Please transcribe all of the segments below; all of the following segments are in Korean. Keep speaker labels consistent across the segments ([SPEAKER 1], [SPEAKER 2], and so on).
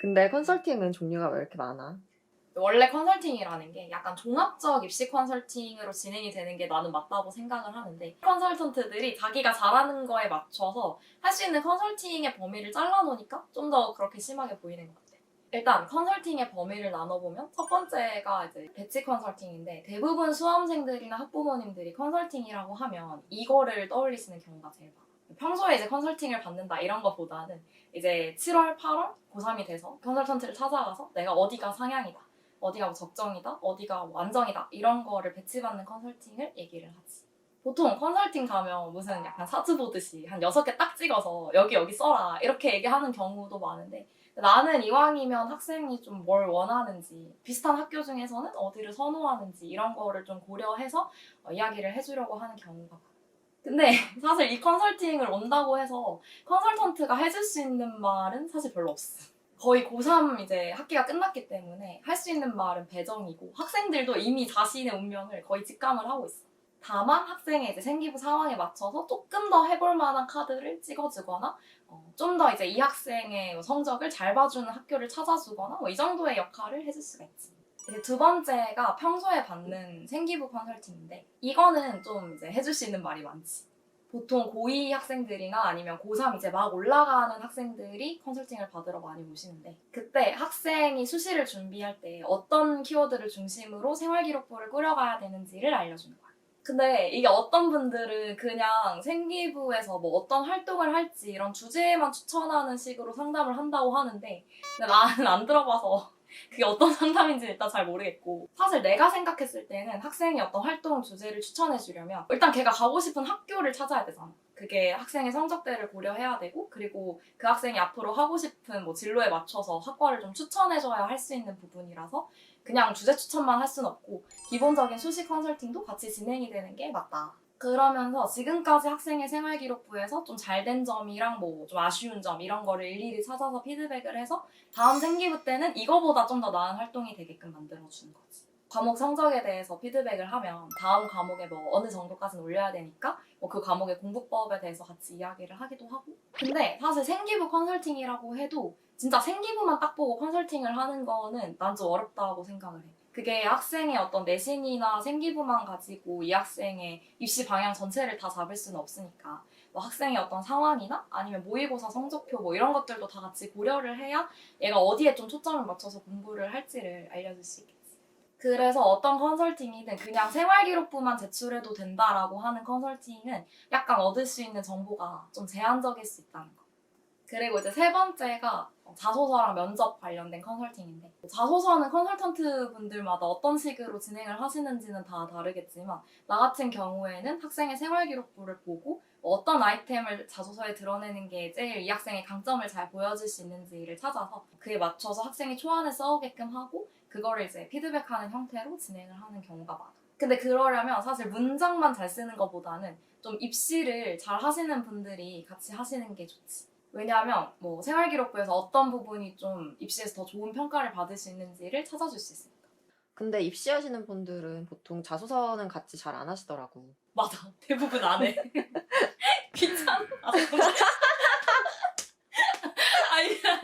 [SPEAKER 1] 근데 컨설팅은 종류가 왜 이렇게 많아?
[SPEAKER 2] 원래 컨설팅이라는 게 약간 종합적 입시 컨설팅으로 진행이 되는 게 나는 맞다고 생각을 하는데 컨설턴트들이 자기가 잘하는 거에 맞춰서 할 수 있는 컨설팅의 범위를 잘라놓으니까 좀 더 그렇게 심하게 보이는 것 같아. 일단 컨설팅의 범위를 나눠보면 첫 번째가 이제 배치 컨설팅인데 대부분 수험생들이나 학부모님들이 컨설팅이라고 하면 이거를 떠올리시는 경우가 제일 많아. 평소에 이제 컨설팅을 받는다 이런 것보다는 이제 7월, 8월 고3이 돼서 컨설턴트를 찾아가서 내가 어디가 상향이다. 어디가 뭐 적정이다, 어디가 뭐 안정이다 이런 거를 배치받는 컨설팅을 얘기를 하지. 보통 컨설팅 가면 무슨 약간 사주 보듯이 한 여섯 개 딱 찍어서 여기 여기 써라 이렇게 얘기하는 경우도 많은데 나는 이왕이면 학생이 좀 뭘 원하는지 비슷한 학교 중에서는 어디를 선호하는지 이런 거를 좀 고려해서 어, 이야기를 해주려고 하는 경우가 많아. 근데 사실 이 컨설팅을 온다고 해서 컨설턴트가 해줄 수 있는 말은 사실 별로 없어. 거의 고3 이제 학기가 끝났기 때문에 할 수 있는 말은 배정이고 학생들도 이미 자신의 운명을 거의 직감을 하고 있어. 다만 학생의 이제 생기부 상황에 맞춰서 조금 더 해볼 만한 카드를 찍어주거나 어, 좀 더 이제 이 학생의 뭐 성적을 잘 봐주는 학교를 찾아주거나 뭐 이 정도의 역할을 해줄 수가 있지. 두 번째가 평소에 받는 생기부 컨설팅인데 이거는 좀 이제 해줄 수 있는 말이 많지. 보통 고2 학생들이나 아니면 고3 이제 막 올라가는 학생들이 컨설팅을 받으러 많이 오시는데 그때 학생이 수시를 준비할 때 어떤 키워드를 중심으로 생활기록부를 꾸려가야 되는지를 알려주는 거야. 근데 이게 어떤 분들은 그냥 생기부에서 뭐 어떤 활동을 할지 이런 주제만 추천하는 식으로 상담을 한다고 하는데 근데 나는 안 들어봐서 그게 어떤 상담인지 일단 잘 모르겠고 사실 내가 생각했을 때는 학생이 어떤 활동 주제를 추천해 주려면 일단 걔가 가고 싶은 학교를 찾아야 되잖아 그게 학생의 성적대를 고려해야 되고 그리고 그 학생이 앞으로 하고 싶은 뭐 진로에 맞춰서 학과를 좀 추천해줘야 할 수 있는 부분이라서 그냥 주제 추천만 할 순 없고 기본적인 수시 컨설팅도 같이 진행이 되는 게 맞다. 그러면서 지금까지 학생의 생활기록부에서 좀 잘된 점이랑 뭐 좀 아쉬운 점 이런 거를 일일이 찾아서 피드백을 해서 다음 생기부 때는 이거보다 좀 더 나은 활동이 되게끔 만들어주는 거지. 과목 성적에 대해서 피드백을 하면 다음 과목에 뭐 어느 정도까지는 올려야 되니까 뭐 그 과목의 공부법에 대해서 같이 이야기를 하기도 하고 근데 사실 생기부 컨설팅이라고 해도 진짜 생기부만 딱 보고 컨설팅을 하는 거는 난 좀 어렵다고 생각을 해. 그게 학생의 어떤 내신이나 생기부만 가지고 이 학생의 입시 방향 전체를 다 잡을 수는 없으니까 뭐 학생의 어떤 상황이나 아니면 모의고사 성적표 뭐 이런 것들도 다 같이 고려를 해야 얘가 어디에 좀 초점을 맞춰서 공부를 할지를 알려줄 수 있겠지. 그래서 어떤 컨설팅이든 그냥 생활기록부만 제출해도 된다라고 하는 컨설팅은 약간 얻을 수 있는 정보가 좀 제한적일 수 있다는 거. 그리고 이제 세 번째가 자소서랑 면접 관련된 컨설팅인데 자소서는 컨설턴트 분들마다 어떤 식으로 진행을 하시는지는 다 다르겠지만 나 같은 경우에는 학생의 생활기록부를 보고 뭐 어떤 아이템을 자소서에 드러내는 게 제일 이 학생의 강점을 잘 보여줄 수 있는지를 찾아서 그에 맞춰서 학생이 초안을 써오게끔 하고 그거를 이제 피드백하는 형태로 진행을 하는 경우가 많아. 근데 그러려면 사실 문장만 잘 쓰는 것보다는 좀 입시를 잘 하시는 분들이 같이 하시는 게 좋지. 왜냐하면 뭐 생활기록부에서 어떤 부분이 좀 입시에서 더 좋은 평가를 받을 수 있는지를 찾아줄 수 있으니까.
[SPEAKER 1] 근데 입시하시는 분들은 보통 자소서는 같이 잘 안 하시더라고.
[SPEAKER 2] 맞아. 대부분 안 해. 귀찮아. 아니, 일단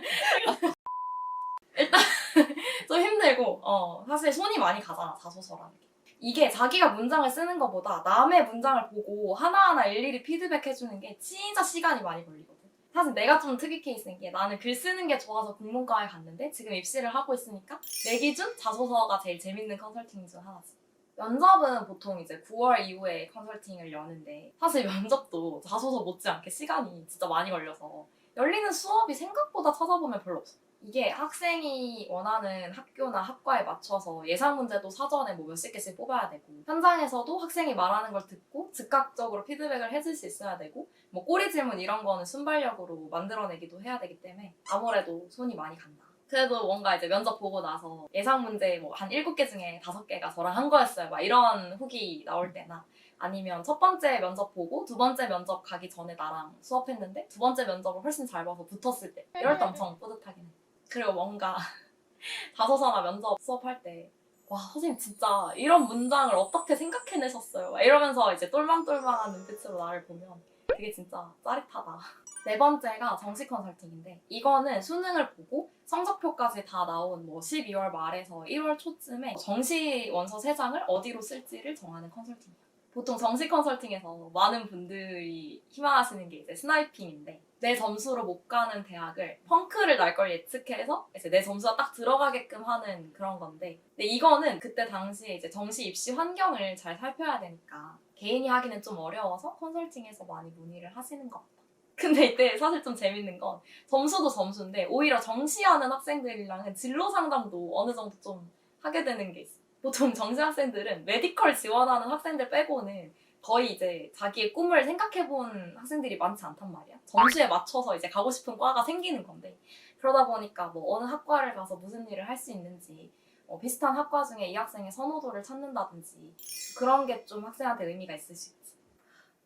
[SPEAKER 2] 좀 힘들고, 어, 사실 손이 많이 가잖아, 자소서라는 게. 이게 자기가 문장을 쓰는 것보다 남의 문장을 보고 하나하나 일일이 피드백해주는 게 진짜 시간이 많이 걸리거든. 사실 내가 좀 특이 케이스인 게 나는 글 쓰는 게 좋아서 국문과에 갔는데 지금 입시를 하고 있으니까 내 기준 자소서가 제일 재밌는 컨설팅 중 하나지. 면접은 보통 이제 9월 이후에 컨설팅을 여는데 사실 면접도 자소서 못지않게 시간이 진짜 많이 걸려서 열리는 수업이 생각보다 찾아보면 별로 없어. 이게 학생이 원하는 학교나 학과에 맞춰서 예상 문제도 사전에 뭐 몇십 개씩 뽑아야 되고 현장에서도 학생이 말하는 걸 듣고 즉각적으로 피드백을 해줄 수 있어야 되고 뭐 꼬리 질문 이런 거는 순발력으로 만들어내기도 해야 되기 때문에 아무래도 손이 많이 간다. 그래도 뭔가 이제 면접 보고 나서 예상 문제 뭐 한 7개 중에 5개가 저랑 한 거였어요. 막 이런 후기 나올 때나 아니면 첫 번째 면접 보고 두 번째 면접 가기 전에 나랑 수업했는데 두 번째 면접을 훨씬 잘 봐서 붙었을 때 이럴 때 엄청 뿌듯하긴 해. 그리고 뭔가 자소서나 면접 수업할 때 와 선생님 진짜 이런 문장을 어떻게 생각해내셨어요? 막 이러면서 이제 똘망똘망한 눈빛으로 나를 보면 그게 진짜 짜릿하다. 네 번째가 정시 컨설팅인데 이거는 수능을 보고 성적표까지 다 나온 뭐 12월 말에서 1월 초쯤에 정시 원서 3장을 어디로 쓸지를 정하는 컨설팅이에요. 보통 정시 컨설팅에서 많은 분들이 희망하시는 게 이제 스나이핑인데 내 점수로 못 가는 대학을 펑크를 날 걸 예측해서 이제 내 점수가 딱 들어가게끔 하는 그런 건데 근데 이거는 그때 당시에 이제 정시 입시 환경을 잘 살펴야 되니까 개인이 하기는 좀 어려워서 컨설팅에서 많이 문의를 하시는 것 같다. 근데 이때 사실 좀 재밌는 건 점수도 점수인데 오히려 정시하는 학생들이랑은 진로 상담도 어느 정도 좀 하게 되는 게 있어. 보통 정시 학생들은 메디컬 지원하는 학생들 빼고는 거의 이제 자기의 꿈을 생각해본 학생들이 많지 않단 말이야. 점수에 맞춰서 이제 가고 싶은 과가 생기는 건데 그러다 보니까 뭐 어느 학과를 가서 무슨 일을 할 수 있는지 어, 비슷한 학과 중에 이 학생의 선호도를 찾는다든지 그런 게 좀 학생한테 의미가 있을 수 있지.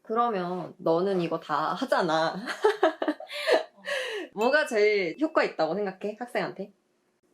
[SPEAKER 1] 그러면 너는 이거 다 하잖아. 뭐가 제일 효과 있다고 생각해? 학생한테?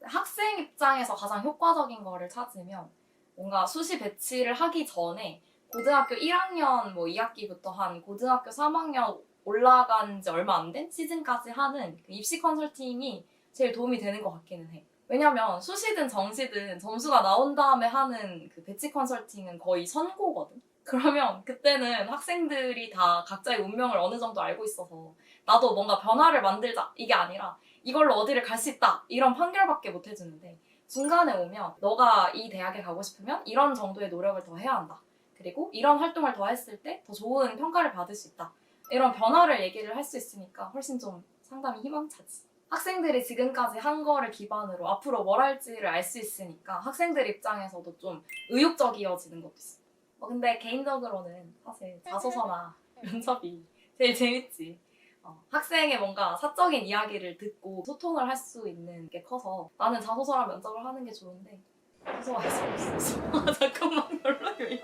[SPEAKER 2] 학생 입장에서 가장 효과적인 거를 찾으면 뭔가 수시 배치를 하기 전에 고등학교 1학년 뭐 2학기부터 한 고등학교 3학년 올라간 지 얼마 안 된 시즌까지 하는 그 입시 컨설팅이 제일 도움이 되는 것 같기는 해. 왜냐면 수시든 정시든 점수가 나온 다음에 하는 그 배치 컨설팅은 거의 선고거든. 그러면 그때는 학생들이 다 각자의 운명을 어느 정도 알고 있어서 나도 뭔가 변화를 만들자 이게 아니라 이걸로 어디를 갈 수 있다 이런 판결밖에 못 해주는데 중간에 오면 너가 이 대학에 가고 싶으면 이런 정도의 노력을 더 해야 한다 그리고 이런 활동을 더 했을 때 더 좋은 평가를 받을 수 있다. 이런 변화를 얘기를 할 수 있으니까 훨씬 좀 상담이 희망차지. 학생들이 지금까지 한 거를 기반으로 앞으로 뭘 할지를 알 수 있으니까 학생들 입장에서도 좀 의욕적이어지는 것도 있어 어, 근데 개인적으로는 사실 자소서나 면접이 제일 재밌지. 어, 학생의 뭔가 사적인 이야기를 듣고 소통을 할 수 있는 게 커서 나는 자소서랑 면접을 하는 게 좋은데 자소서가 할수 없어서 잠깐만 별로요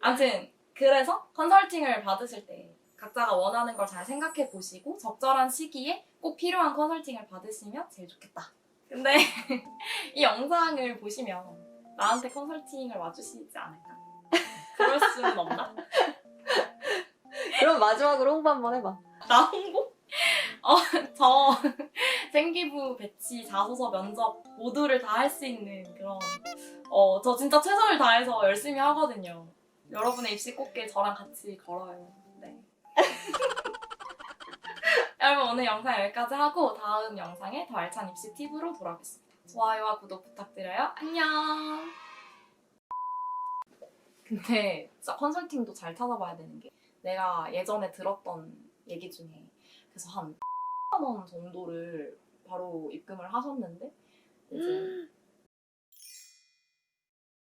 [SPEAKER 2] 아무튼 그래서 컨설팅을 받으실 때 각자가 원하는 걸 잘 생각해 보시고 적절한 시기에 꼭 필요한 컨설팅을 받으시면 제일 좋겠다 근데 이 영상을 보시면 나한테 컨설팅을 와주시지 않을까 그럴 수는 없나?
[SPEAKER 1] 그럼 마지막으로 홍보 한번 해봐.
[SPEAKER 2] 나 홍보? 어, 저 생기부, 배치, 자소서, 면접 모두를 다 할 수 있는 그런 어, 저 진짜 최선을 다해서 열심히 하거든요. 여러분의 입시 꽃길 저랑 같이 걸어요. 네. 여러분 오늘 영상 여기까지 하고 다음 영상에 더 알찬 입시 팁으로 돌아오겠습니다. 좋아요와 구독 부탁드려요. 안녕. 근데 컨설팅도 잘 찾아봐야 되는 게 내가 예전에 들었던 얘기 중에 그래서 한 1만 원 정도를 바로 입금을 하셨는데 이제